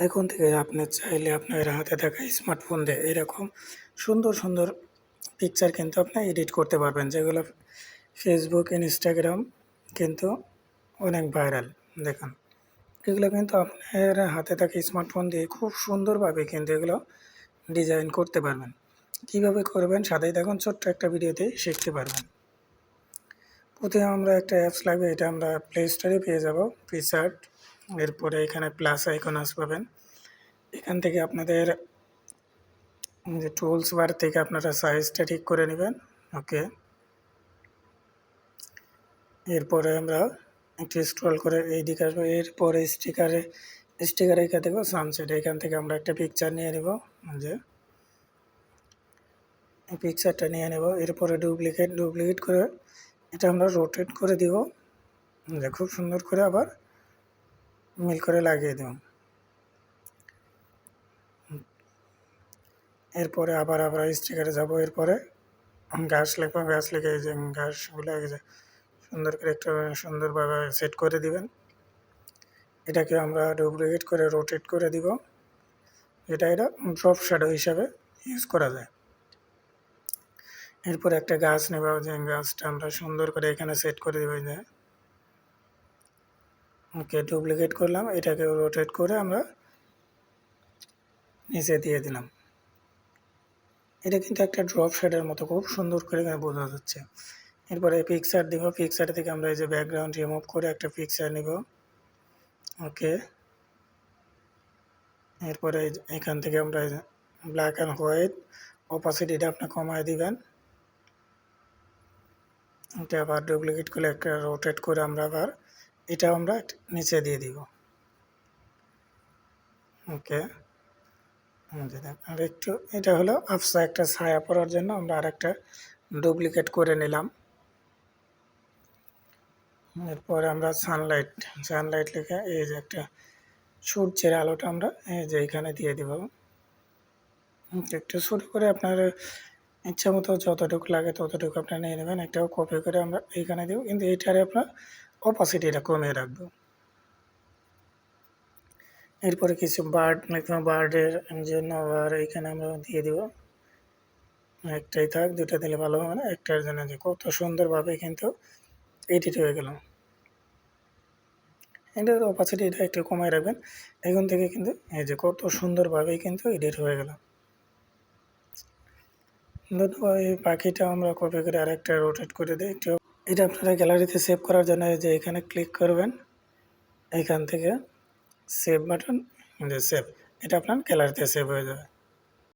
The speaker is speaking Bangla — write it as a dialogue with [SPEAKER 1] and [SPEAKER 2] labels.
[SPEAKER 1] এখন থেকে আপনি চাইলে আপনার হাতে থাকা স্মার্টফোন দিয়ে এরকম সুন্দর সুন্দর পিকচার কিন্তু আপনি এডিট করতে পারবেন। যেগুলো ফেসবুক ইনস্টাগ্রাম কিন্তু অনেক ভাইরাল দেখুন। এগুলো কিন্তু আপনার হাতে থাকা স্মার্টফোন দিয়ে খুব সুন্দরভাবে কিন্তু এগুলো ডিজাইন করতে পারবেন। কীভাবে করবেন সাথেই দেখুন ছোট্ট একটা ভিডিওতে শিখতে পারবেন। প্রথমে আমরা একটা অ্যাপস লাগবে, এটা আমরা প্লে স্টোরে পেয়ে যাব পিসার্ট এরপরে এখানে প্লাস আইকন আস পাবেন। এখান থেকে আপনাদের যে টুলস বার থেকে আপনারা সাইজটা ঠিক করে নেবেন। ওকে এরপরে আমরা একটু স্ক্রল করে এই দিকে আসব। এরপরে স্টিকারে স্টিকারে এখান থেকে সানসেট এখান থেকে আমরা একটা পিকচার নিয়ে নেব। যে পিকচারটা নিয়ে নেব। এরপরে ডুপ্লিকেট ডুপ্লিকেট করে এটা আমরা রোটেট করে দিব। যে খুব সুন্দর করে আবার মিল করে লাগিয়ে দেব এরপরে আবার আবার স্টিকারে যাব। এরপরে ঘাস লিখব লিখে এই যে ঘাসগুলো সুন্দর করে একটু সুন্দরভাবে সেট করে দিবেন। এটাকে আমরা ডুপ্লিকেট করে রোটেট করে দিব। এটা এটা ড্রপ শ্যাডো হিসাবে ইউজ করা যায়। এরপর একটা গাছ নেব। যে গাছটা আমরা সুন্দর করে এখানে সেট করে দেবো যে। ওকে ডুপ্লিকেট করলাম, এটাকে রোটেট করে আমরা নিচে দিয়ে দিলাম। এটা কিন্তু একটা ড্রপ শেডের মতো, খুব সুন্দর করে এখানে বোঝা যাচ্ছে। এরপরে পিকচার দিব পিকচার থেকে আমরা এই যে ব্যাকগ্রাউন্ড রিমুভ করে একটা পিকচার নিব। ওকে। এরপরে এখান থেকে আমরা ব্ল্যাক অ্যান্ড হোয়াইট অপাসিটিটা আপনি কমায় দিবেন। এটা আবার ডুপ্লিকেট করে একটা রোটেট করে আমরা আবার এটা আমরা নিচে দিয়ে দিব। ওকে। আর একটু, এটা হলো আফসা একটা ছায়া পড়ার জন্য আমরা আর একটা ডুপ্লিকেট করে নিলাম। এরপর আমরা সানলাইট সানলাইট লিখে এই যে একটা সূর্যের আলোটা আমরা এই যে এখানে দিয়ে দিব। একটু শুরু করে আপনার ইচ্ছা মতো যতটুকু লাগে ততটুকু আপনার নিয়ে নেবেন। একটাও কপি করে আমরা এইখানে দেবো। কিন্তু এইটারে আপনার অপাসিটিটা কমিয়ে রাখব। এরপরে কিছু বার্ড বার্ডের জন্য আবার এখানে আমরা দিয়ে দিব। একটাই থাক দুটা দিলে ভালো হবে না। একটার জন্য যে কত সুন্দরভাবে কিন্তু এডিট হয়ে গেল। এটার অপাসিটি এটা একটু কমায় রাখবেন। এখন থেকে কিন্তু এই যে কত সুন্দরভাবেই কিন্তু এডিট হয়ে গেল। ধন্যবাদ, এই পাখিটা আমরা কপি করে আরেকটা রোটেট করে দিই। একটু এটা আপনারা গ্যালারিতে সেভ করার জন্য যে এখানে ক্লিক করবেন। এখান থেকে সেভ বাটন সেভ এটা আপনার গ্যালারিতে সেভ হয়ে যাবে।